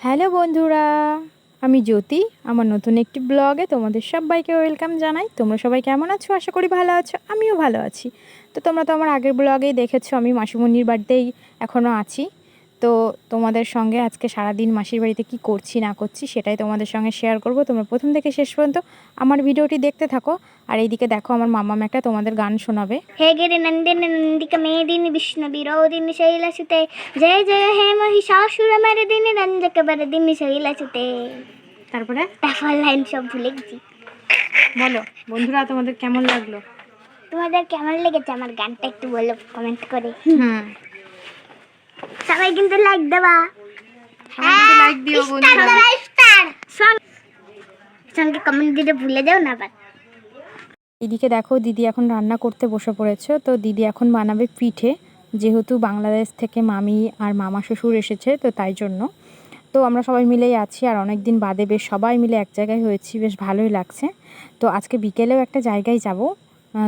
Hello বন্ধুরা, আমি জ্যোতি। আমার নতুন একটি ব্লগে তোমাদের সবাইকে ওয়েলকাম জানাই। তোমরা সবাই কেমন আছো? আশা করি ভালো আছো, আমিও ভালো আছি। তো তোমরা তো আমার আগের ব্লগেই দেখেছ, আমি মাসিমণির বাড়িতেই এখনও আছি। তো তোমাদের সঙ্গে আজকে সারাদিন মাসির বাড়িতে কি করছি না করছি সেটাই তোমাদের সঙ্গে শেয়ার করব। তোমরা প্রথম থেকে শেষ পর্যন্ত আমার ভিডিওটি দেখতে থাকো। আর এইদিকে দেখো আমার মামা একটা তোমাদের গান শোনাবে। হে গেরে নন্দিন নন্দিক মেদিন বিষ্ণু বিরোদিন শৈলাসুতে। জয় জয় হে মহিষাসুর আমার দিন রঞ্জক বর দিন শৈলাসুতে। তারপরে? তারপর লাইন সব ভুলে গেছি। বলো বন্ধুরা তোমাদের কেমন লাগল? তোমাদের কেমন লেগেছে আমার গানটা একটু বলো কমেন্ট করে। হুম। সবাই কিন্তু লাইক দেবা। লাইক দিও স্টার দেবা স্টার সঙ্গে কমেন্ট দিতে ভুলে যাও না আবার। এদিকে দেখো দিদি এখন রান্না করতে বসে পড়েছে। তো দিদি এখন বানাবে পিঠে যেহেতু বাংলাদেশ থেকে মামি আর মামা শ্বশুর এসেছে তো তাই জন্য। তো আমরা সবাই মিলেই আছি আর অনেক দিন বাদে বেশ সবাই মিলে এক জায়গায় হয়েছি বেশ ভালোই লাগছে। তো আজকে বিকেলেও একটা জায়গায় যাব।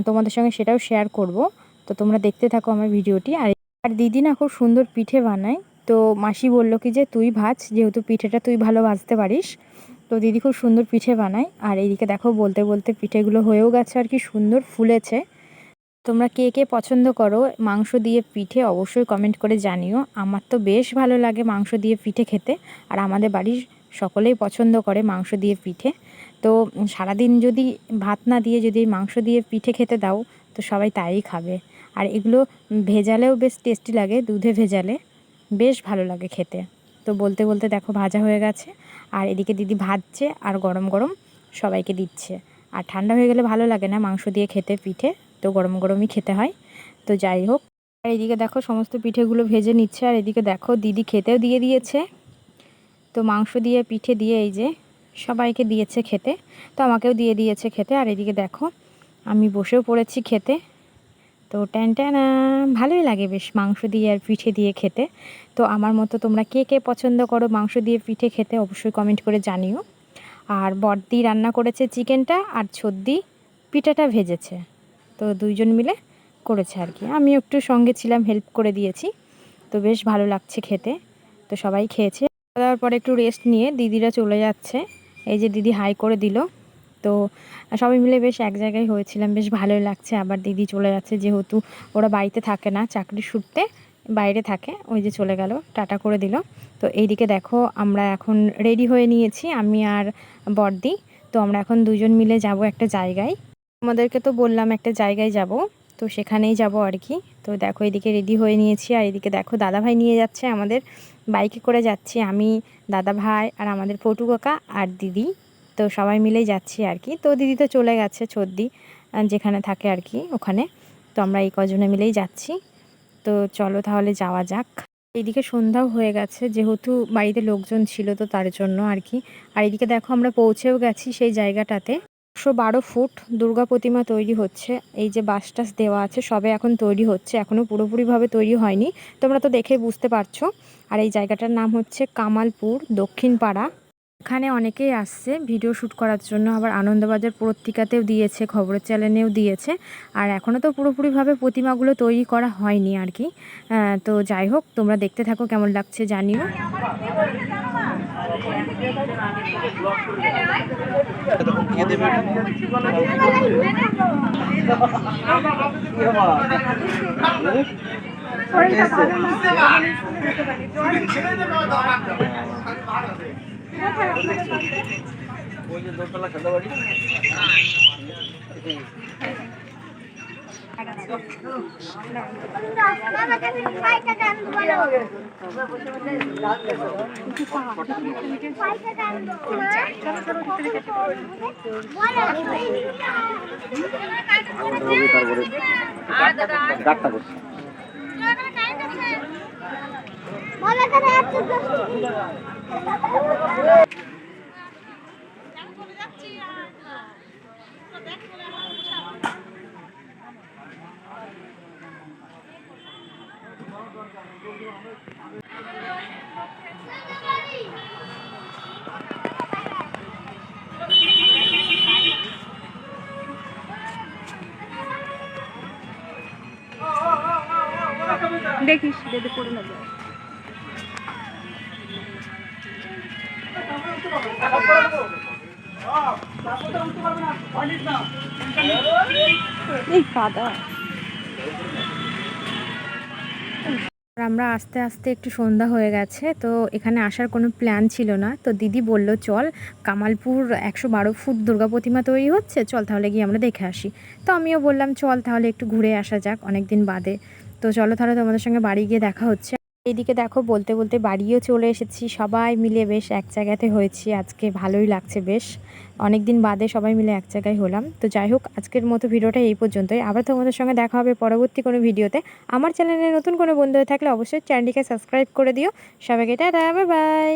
তোমাদের সঙ্গে সেটাও শেয়ার করব। তো তোমরা দেখতে থাকো আমার ভিডিওটি। আর আর দিদি না খুব সুন্দর পিঠে বানায়। তো মাসি বলল কি যে, তুই ভাজ, যেহেতু পিঠেটা তুই ভালো ভাজতে পারিস। তো দিদি খুব সুন্দর পিঠে বানায়। আর এইদিকে দেখো, বলতে বলতে পিঠেগুলো হয়েও গেছে আর কি, সুন্দর ফুলেছে। তোমরা কে কে পছন্দ করো, মাংস দিয়ে পিঠে অবশ্যই কমেন্ট করে জানিও। আমার তো বেশ ভালো লাগে মাংস দিয়ে পিঠে খেতে। আর আমাদের বাড়ির সকলেই পছন্দ করে মাংস দিয়ে পিঠে। তো সারাদিন যদি ভাত না দিয়ে যদি মাংস দিয়ে পিঠে খেতে দাও, তো সবাই তাই খাবে। আর এগুলো ভেজালেও বেশ টেস্টি লাগে, দুধে ভেজালে। বেশ ভালো লাগে খেতে। তো বলতে বলতে দেখো ভাজা হয়ে গেছে, আর এদিকে দিদি ভাজছে আর গরম গরম সবাইকে দিচ্ছে। আর ঠান্ডা হয়ে গেলে ভালো লাগে না মাংস দিয়ে খেতে পিঠে, তো গরম গরমই খেতে হয়। তো যাই হোক, আর এদিকে দেখো সমস্ত পিঠেগুলো ভেজে নিচ্ছে, আর এদিকে দেখো দিদি খেতেও দিয়ে দিয়েছে। তো মাংস দিয়ে, পিঠে দিয়ে এই যে সবাইকে দিয়েছে খেতে, তো আমাকেও দিয়ে দিয়েছে খেতে। আর এদিকে দেখো আমি বসেও পড়েছি খেতে। তো ট্যান ভালোই লাগে বেশ মাংস দিয়ে আর পিঠে দিয়ে খেতে। তো আমার মতো তোমরা কে কে পছন্দ করো মাংস দিয়ে পিঠে খেতে অবশ্যই কমেন্ট করে জানিও। আর বড়দি রান্না করেছে চিকেনটা আর ছদ্দি পিঠাটা ভেজেছে। তো দুইজন মিলে করেছে আর কি। আমি একটু সঙ্গে ছিলাম হেল্প করে দিয়েছি। তো বেশ ভালো লাগছে খেতে। তো সবাই খেয়েছে। খাওয়া দাওয়ার পরে একটু রেস্ট নিয়ে দিদিরা চলে যাচ্ছে। এই যে দিদি হাই করে দিল। তো সবাই মিলে বেশ এক জায়গায় হয়েছিলাম, বেশ ভালোই লাগছে। আবার দিদি চলে যাচ্ছে, যেহেতু ওরা বাড়িতে থাকে না, চাকরি সূত্রে বাইরে থাকে, ওই যে চলে গেল, টাটা করে দিল। তো এইদিকে দেখো, আমরা এখন রেডি হয়ে নিয়েছি, আমি আর বর্দি। তো আমরা এখন দুজন মিলে যাব একটা জায়গায়। আমাদেরকে তো বললাম একটা জায়গায় যাব, তো সেখানেই যাব আর কি। তো দেখো এদিকে রেডি হয়ে নিয়েছি, আর এদিকে দেখো দাদা ভাই নিয়ে যাচ্ছে আমাদের। বাইকে করে যাচ্ছি আমি দাদা ভাই আর আমাদের পটু কাকা আর দিদি। তো সবাই মিলেই যাচ্ছি আর কি। তো দিদি তো চলে গেছে ছদ্দি যেখানে থাকে আর কি ওখানে। তো আমরা এই কজনে মিলেই যাচ্ছি। তো চলো তাহলে যাওয়া যাক। এইদিকে সন্ধ্যাও হয়ে গেছে, যেহেতু বাড়িতে লোকজন ছিল তো তার জন্য আর কি। আর এদিকে দেখো আমরা পৌঁছেও গেছি সেই জায়গাটাতে। একশো বারো ফুট দুর্গা প্রতিমা তৈরি হচ্ছে। এই যে বাস টাস দেওয়া আছে, সবে এখন তৈরি হচ্ছে। এখনও পুরোপুরিভাবে তৈরি হয়নি। তোমরা তো দেখে বুঝতে পারছ। আর এই জায়গাটার নাম হচ্ছে কামালপুর দক্ষিণ পাড়া এখানে অনেকেই আসছে, ভিডিও শ্যুট করার জন্য। আবার আনন্দবাজার পত্রিকাতেও দিয়েছে, খবরের চ্যানেলেও দিয়েছে। আর এখনও তো পুরোপুরিভাবে প্রতিমাগুলো তৈরি করা হয়নি আর কি। তো যাই হোক, তোমরা দেখতে থাকো কেমন লাগছে, জানিও। ওই যে দোতলা সাদা দেখিস যদি পড়ে না আমরা আস্তে আস্তে একটু সন্ধ্যা হয়ে গেছে, তো এখানে আসার কোনো প্ল্যান ছিল না। তো দিদি বলল, চল, কামালপুর একশো বারো ফুট দুর্গা প্রতিমা তৈরি হচ্ছে, চল তাহলে গিয়ে আমরা দেখে আসি। তো আমিও বললাম, চল তাহলে একটু ঘুরে আসা যাক অনেক দিন বাদে। তো চলো তাহলে তোমাদের সঙ্গে বাড়ি গিয়ে দেখা হচ্ছে। এইদিকে দেখো, বলতে বলতে বাড়িও চলে এসেছি। সবাই মিলে বেশ এক জায়গাতে হয়েছি। আজকে ভালোই লাগছে বেশ। অনেক দিন বাদে সবাই মিলে এক জায়গায় হলাম। তো যাই হোক, আজকের মতো ভিডিওটা এই পর্যন্তই। আবার তোমাদের সঙ্গে দেখা হবে পরবর্তী কোনো ভিডিওতে। আমার চ্যানেলে নতুন কোনো বন্ধু থাকলে অবশ্যই চ্যানেলটিকে সাবস্ক্রাইব করে দিও। সবাইকে টাটা বাই বাই